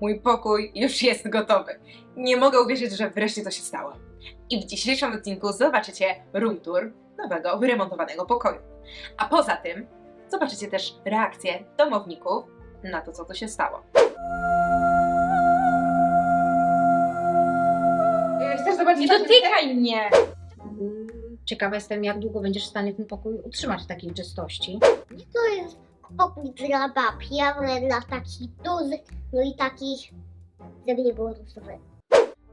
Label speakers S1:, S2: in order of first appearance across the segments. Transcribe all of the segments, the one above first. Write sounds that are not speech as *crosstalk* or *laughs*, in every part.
S1: Mój pokój już jest gotowy. Nie mogę uwierzyć, że wreszcie to się stało. I w dzisiejszym odcinku zobaczycie room tour nowego, wyremontowanego pokoju. A poza tym zobaczycie też reakcje domowników na to, co tu się stało. E, Chcesz zobaczyć?
S2: Nie dotykaj mnie!
S3: Ciekawa jestem, jak długo będziesz w stanie ten pokój utrzymać w takiej czystości.
S4: To jest pokój dla babci, ale dla takich dużych, no i takich, żeby nie było lustowego.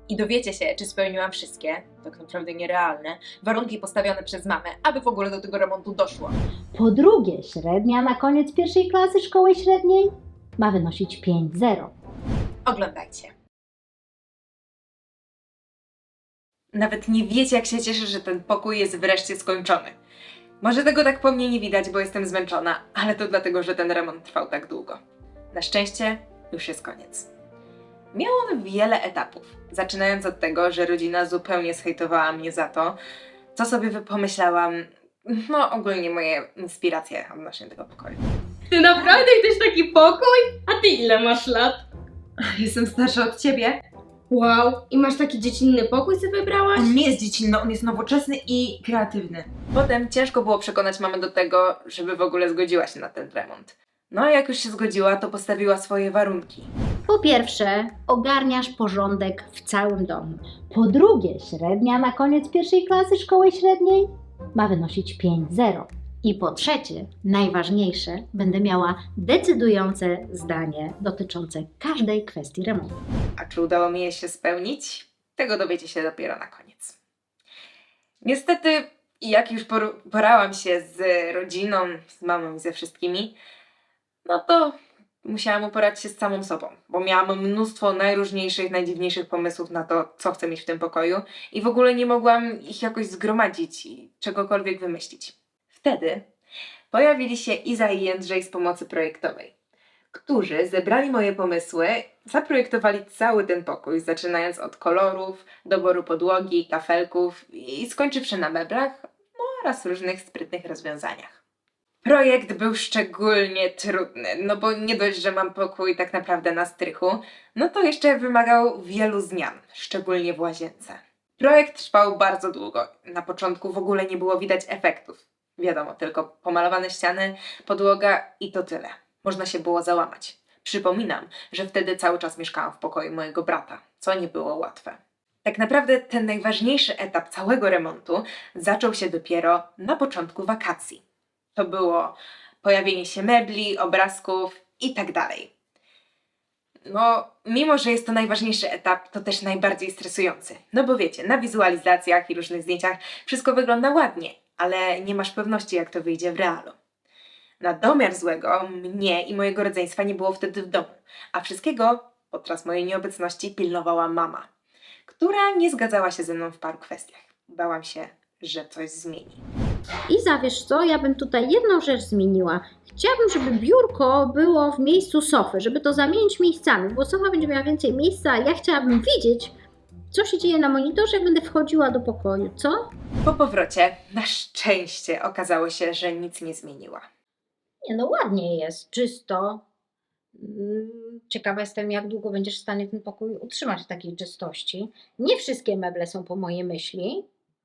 S1: I dowiecie się, czy spełniłam wszystkie, tak naprawdę nierealne, warunki postawione przez mamę, aby w ogóle do tego remontu doszło.
S5: Po drugie, średnia na koniec pierwszej klasy szkoły średniej ma wynosić 5,0.
S1: Oglądajcie. Nawet nie wiecie, jak się cieszę, że ten pokój jest wreszcie skończony. Może tego tak po mnie nie widać, bo jestem zmęczona, ale to dlatego, że ten remont trwał tak długo. Na szczęście już jest koniec. Miał on wiele etapów, zaczynając od tego, że rodzina zupełnie zhejtowała mnie za to, co sobie pomyślałam, no ogólnie moje inspiracje odnośnie tego pokoju.
S2: Ty naprawdę chcesz taki pokój? A ty ile masz lat?
S1: Jestem starsza od ciebie,
S2: Wow, i masz taki dziecinny pokój sobie wybrałaś?
S1: On nie jest dziecinny, on jest nowoczesny i kreatywny. Potem ciężko było przekonać mamę do tego, żeby w ogóle zgodziła się na ten remont. No a jak już się zgodziła, to postawiła swoje warunki.
S5: Po pierwsze, ogarniasz porządek w całym domu. Po drugie, średnia na koniec pierwszej klasy szkoły średniej ma wynosić 5,0.
S3: I po trzecie, najważniejsze, będę miała decydujące zdanie dotyczące każdej kwestii remontu.
S1: A czy udało mi je się spełnić? Tego dowiecie się dopiero na koniec. Niestety, jak już por- porałam się z rodziną, z mamą i ze wszystkimi, no to musiałam uporać się z samą sobą, bo miałam mnóstwo najróżniejszych, najdziwniejszych pomysłów na to, co chcę mieć w tym pokoju i w ogóle nie mogłam ich jakoś zgromadzić i czegokolwiek wymyślić. Wtedy pojawili się Iza i Jędrzej z pomocy projektowej, którzy zebrali moje pomysły, zaprojektowali cały ten pokój, zaczynając od kolorów, doboru podłogi, kafelków i skończywszy na meblach oraz różnych sprytnych rozwiązaniach. Projekt był szczególnie trudny, no bo nie dość, że mam pokój tak naprawdę na strychu, no to jeszcze wymagał wielu zmian, szczególnie w łazience. Projekt trwał bardzo długo. Na początku w ogóle nie było widać efektów. Wiadomo, tylko pomalowane ściany, podłoga i to tyle. Można się było załamać. Przypominam, że wtedy cały czas mieszkałam w pokoju mojego brata, co nie było łatwe. Tak naprawdę ten najważniejszy etap całego remontu zaczął się dopiero na początku wakacji. To było pojawienie się mebli, obrazków i tak. No, mimo że jest to najważniejszy etap, to też najbardziej stresujący. No bo wiecie, na wizualizacjach i różnych zdjęciach wszystko wygląda ładnie, ale nie masz pewności, jak to wyjdzie w realu. Na domiar złego mnie i mojego rodzeństwa nie było wtedy w domu, a wszystkiego podczas mojej nieobecności pilnowała mama, która nie zgadzała się ze mną w paru kwestiach. Bałam się, że coś zmieni.
S3: I wiesz co, ja bym tutaj jedną rzecz zmieniła. Chciałabym, żeby biurko było w miejscu sofy, żeby to zamienić miejscami, bo sofa będzie miała więcej miejsca, a ja chciałabym widzieć, co się dzieje na monitorze, jak będę wchodziła do pokoju, co?
S1: Po powrocie, na szczęście, okazało się, że nic nie zmieniła.
S3: Nie no, ładnie jest, czysto. Mm, Ciekawa jestem, jak długo będziesz w stanie ten pokój utrzymać w takiej czystości. Nie wszystkie meble są po mojej myśli,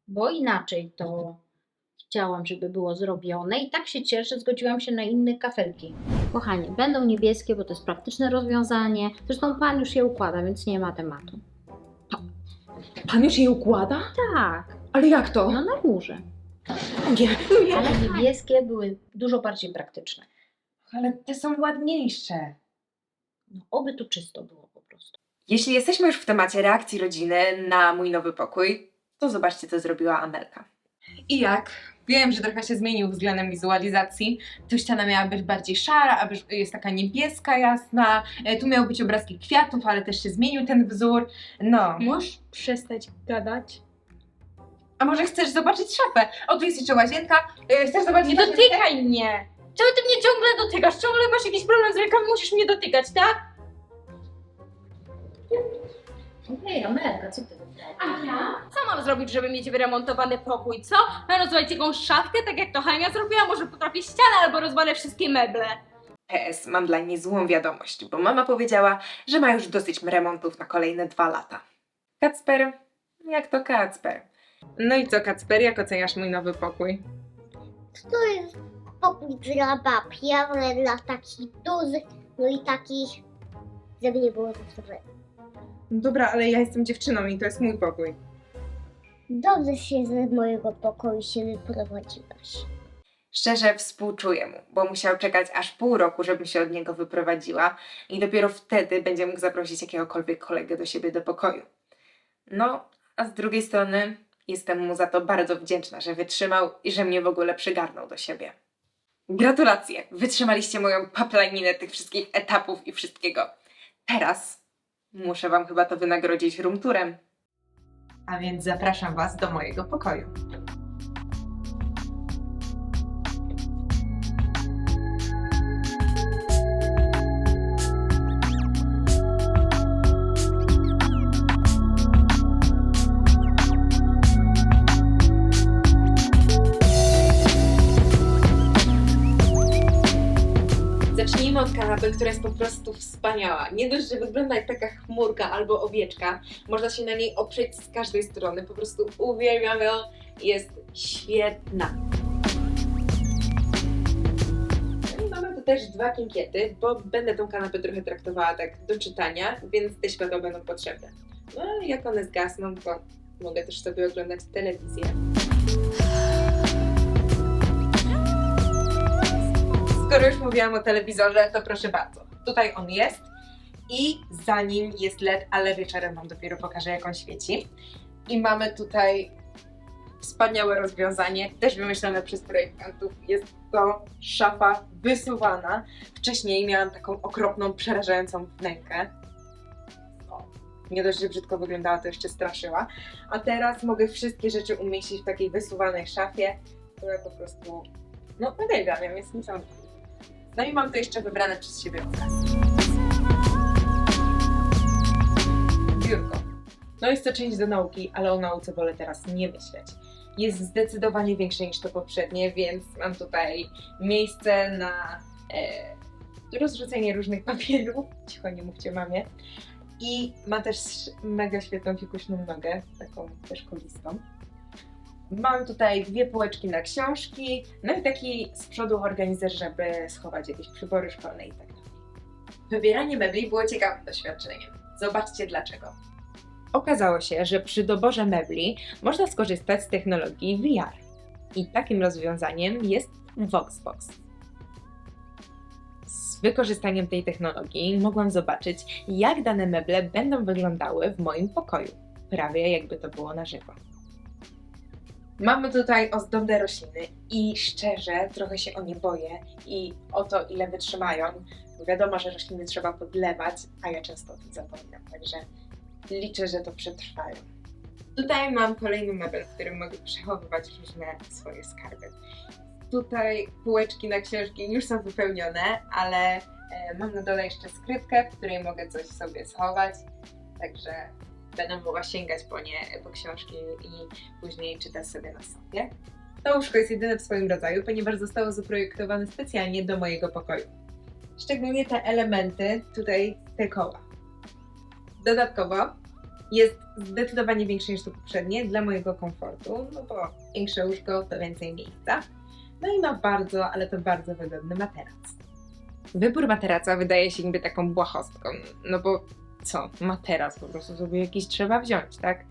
S3: bo inaczej to chciałam, żeby było zrobione i tak się cieszę, zgodziłam się na inne kafelki. Kochanie, będą niebieskie, bo to jest praktyczne rozwiązanie. Zresztą pan już je układa, więc nie ma tematu.
S1: Pan już je układa?
S3: Tak,
S1: Ale jak to?
S3: no na górze.
S1: Nie,
S3: Ale niebieskie były dużo bardziej praktyczne.
S1: ale te są ładniejsze.
S3: No, oby tu czysto było po prostu.
S1: Jeśli jesteśmy już w temacie reakcji rodziny na mój nowy pokój, to zobaczcie, co zrobiła Amelka. I jak? Wiem, że trochę się zmienił względem wizualizacji. Tu ściana miała być bardziej szara, a jest taka niebieska, jasna. E, Tu miały być obrazki kwiatów, ale też się zmienił ten wzór. No.
S2: Możesz przestać gadać?
S1: A może chcesz zobaczyć szafę? O, tu jest jeszcze łazienka. E, Chcesz zobaczyć
S2: Nie
S1: łazienkę?
S2: dotykaj mnie! Czemu ty mnie ciągle dotykasz? Ciągle masz jakiś problem z rękami, musisz mnie dotykać, tak?
S3: Hej, Amelka, co ty
S2: A ja? Co mam zrobić, żeby mieć wyremontowany pokój, co? Mam rozwalić jakąś szafkę, tak jak to Hania zrobiła? Może potrafię ścianę albo rozwalę wszystkie meble?
S1: PS, mam dla niej złą wiadomość, bo mama powiedziała, że ma już dosyć remontów na kolejne dwa lata. Kacper? Jak to Kacper? No i co, Kacper, jak oceniasz mój nowy pokój?
S4: To jest pokój dla babci, ale dla takich dużych, no i takich, żeby nie było rozrywek.
S1: Dobra, ale ja jestem dziewczyną i to jest mój pokój.
S4: Dobrze się z mojego pokoju się wyprowadziłaś.
S1: Szczerze współczuję mu, bo musiał czekać aż pół roku, żebym się od niego wyprowadziła i dopiero wtedy będzie mógł zaprosić jakiegokolwiek kolegę do siebie do pokoju. No, a z drugiej strony jestem mu za to bardzo wdzięczna, że wytrzymał i że mnie w ogóle przygarnął do siebie. Gratulacje! Wytrzymaliście moją paplaninę tych wszystkich etapów i wszystkiego. Teraz muszę wam chyba to wynagrodzić rumturem. A więc zapraszam was do mojego pokoju. Która jest po prostu wspaniała. Nie dość, że wygląda jak taka chmurka albo owieczka, można się na niej oprzeć z każdej strony. Po prostu uwielbiam ją, jest świetna. No mamy tu też dwa kinkiety, bo będę tą kanapę trochę traktowała tak do czytania, więc te światła będą potrzebne. No jak one zgasną, to mogę też sobie oglądać telewizję. Skoro już mówiłam o telewizorze, to proszę bardzo. Tutaj on jest i za nim jest LED, ale wieczorem Wam dopiero pokażę, jak on świeci. I mamy tutaj wspaniałe rozwiązanie, też wymyślone przez projektantów. Jest to szafa wysuwana. Wcześniej miałam taką okropną, przerażającą wnękę. O, Nie dość, że brzydko wyglądała, to jeszcze straszyła. A teraz mogę wszystkie rzeczy umieścić w takiej wysuwanej szafie, która po prostu, no uwielbiam ją, jest niesamowita. No i mam to jeszcze wybrane przez siebie obraz. Biurko. No jest to część do nauki, ale o nauce wolę teraz nie myśleć. Jest zdecydowanie większe niż to poprzednie, więc mam tutaj miejsce na e, rozrzucenie różnych papierów. Cicho, nie mówcie mamie. I ma też mega świetną fikuśną nogę, taką też kolistą. Mam tutaj dwie półeczki na książki, no i taki z przodu organizer, żeby schować jakieś przybory szkolne i tak dalej. Wybieranie mebli było ciekawym doświadczeniem. Zobaczcie dlaczego. Okazało się, że przy doborze mebli można skorzystać z technologii VR. I takim rozwiązaniem jest Voxbox. Z wykorzystaniem tej technologii mogłam zobaczyć, jak dane meble będą wyglądały w moim pokoju, prawie jakby to było na żywo. Mamy tutaj ozdobne rośliny i szczerze trochę się o nie boję i o to, ile wytrzymają. Wiadomo, że rośliny trzeba podlewać, a ja często o tym zapominam, także liczę, że to przetrwają. Tutaj mam kolejny mebel, w którym mogę przechowywać różne swoje skarby. Tutaj półeczki na książki już są wypełnione, ale e, mam na dole jeszcze skrytkę, w której mogę coś sobie schować, także będę mogła sięgać po nie, po książki i później czytać sobie na sobie. To łóżko jest jedyne w swoim rodzaju, ponieważ zostało zaprojektowane specjalnie do mojego pokoju. Szczególnie te elementy, tutaj te koła. Dodatkowo jest zdecydowanie większe niż to poprzednie dla mojego komfortu, no bo większe łóżko to więcej miejsca. No i ma bardzo, ale to bardzo wygodny materac. Wybór materaca wydaje się niby taką błahostką, no bo co, materac po prostu sobie jakiś trzeba wziąć, tak?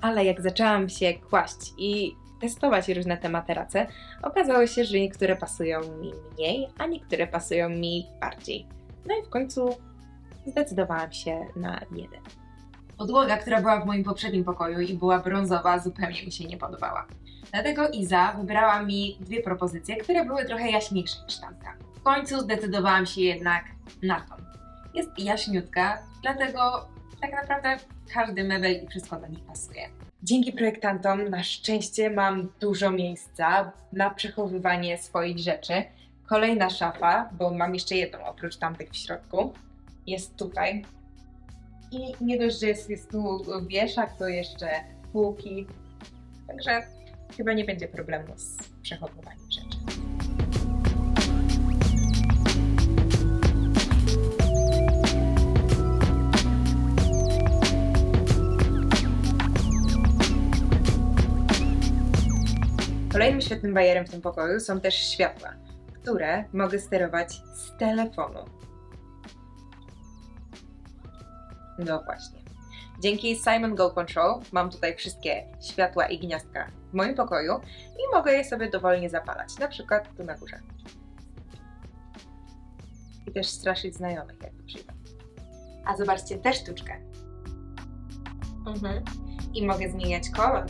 S1: Ale jak zaczęłam się kłaść i testować różne te materace, okazało się, że niektóre pasują mi mniej, a niektóre pasują mi bardziej. No i w końcu zdecydowałam się na jeden. Podłoga, która była w moim poprzednim pokoju i była brązowa, zupełnie mi się nie podobała. Dlatego Iza wybrała mi dwie propozycje, które były trochę jaśniejsze niż tamta. W końcu zdecydowałam się jednak na tą. Jest jaśniutka, dlatego tak naprawdę każdy mebel i wszystko do nich pasuje. Dzięki projektantom na szczęście mam dużo miejsca na przechowywanie swoich rzeczy. Kolejna szafa, bo mam jeszcze jedną oprócz tamtych w środku, jest tutaj. I nie dość, że jest, jest tu wieszak, to jeszcze półki. Także chyba nie będzie problemu z przechowywaniem rzeczy. Kolejnym świetnym bajerem w tym pokoju są też światła, które mogę sterować z telefonu. No właśnie. Dzięki Simon Go Control mam tutaj wszystkie światła i gniazdka w moim pokoju i mogę je sobie dowolnie zapalać, na przykład tu na górze. I też straszyć znajomych, jak przyjdą. A zobaczcie tę sztuczkę. Mhm. I mogę zmieniać kolor.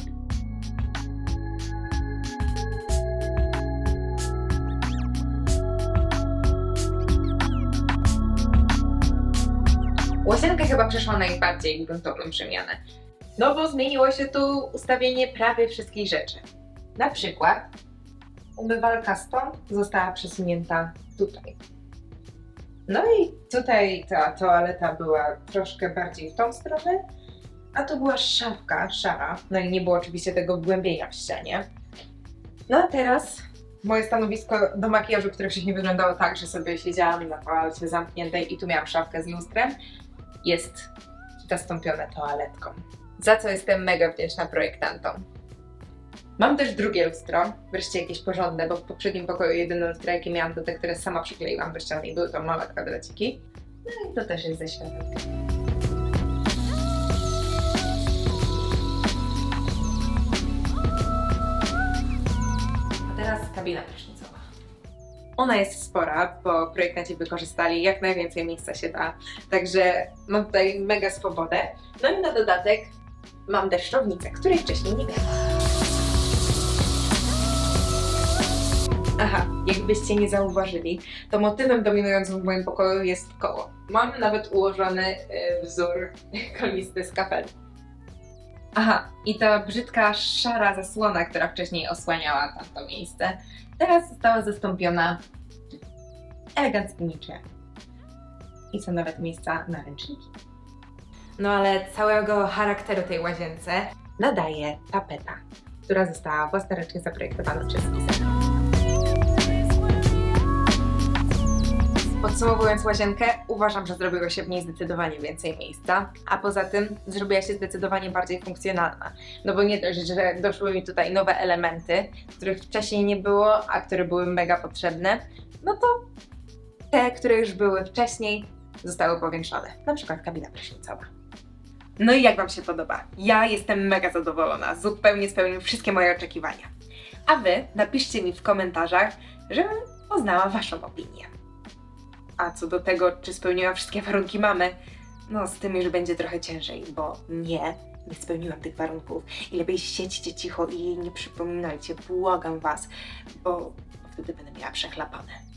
S1: Łazienka chyba przeszła najbardziej gruntowną przemianę. No bo zmieniło się tu ustawienie prawie wszystkich rzeczy. Na przykład umywalka stąd została przesunięta tutaj. No i tutaj ta toaleta była troszkę bardziej w tą stronę, a tu była szafka szara, no i nie było oczywiście tego wgłębienia w ścianie. No a teraz moje stanowisko do makijażu, które wcześniej wyglądało tak, że sobie siedziałam na toalecie zamkniętej i tu miałam szafkę z lustrem, jest zastąpione toaletką. Za co jestem mega wdzięczna projektantom. Mam też drugie lustro, wreszcie jakieś porządne, bo w poprzednim pokoju jedyne lustro, jakie miałam, to te, które sama przykleiłam do ściany i były to małe kwadratiki. No i to też jest ze światełkiem. A teraz kabina prysznicowa. Ona jest spora, bo projektanci wykorzystali jak najwięcej miejsca się da, także mam tutaj mega swobodę. No i na dodatek mam deszczownicę, której wcześniej nie miałam. Aha, jakbyście nie zauważyli, to motywem dominującym w moim pokoju jest koło. Mam nawet ułożony y, wzór *laughs* kolisty z kafel. Aha, i ta brzydka szara zasłona, która wcześniej osłaniała tamto miejsce, teraz została zastąpiona eleganckimi drzwiami. I są nawet miejsca na ręczniki. No ale całego charakteru tej łazience nadaje tapeta, która została własnoręcznie zaprojektowana przez Izę. Podsumowując łazienkę, uważam, że zrobiło się w niej zdecydowanie więcej miejsca, a poza tym zrobiła się zdecydowanie bardziej funkcjonalna. No bo nie dość, że doszły mi tutaj nowe elementy, których wcześniej nie było, a które były mega potrzebne, no to te, które już były wcześniej, zostały powiększone. Na przykład kabina prysznicowa. No i jak Wam się podoba? Ja jestem mega zadowolona, zupełnie spełnił wszystkie moje oczekiwania. A Wy napiszcie mi w komentarzach, żebym poznała Waszą opinię. A co do tego, czy spełniłam wszystkie warunki mamy, no z tym już będzie trochę ciężej, bo nie, nie spełniłam tych warunków. I lepiej siedźcie cicho i jej nie przypominajcie, błagam was, bo wtedy będę miała przechlapane.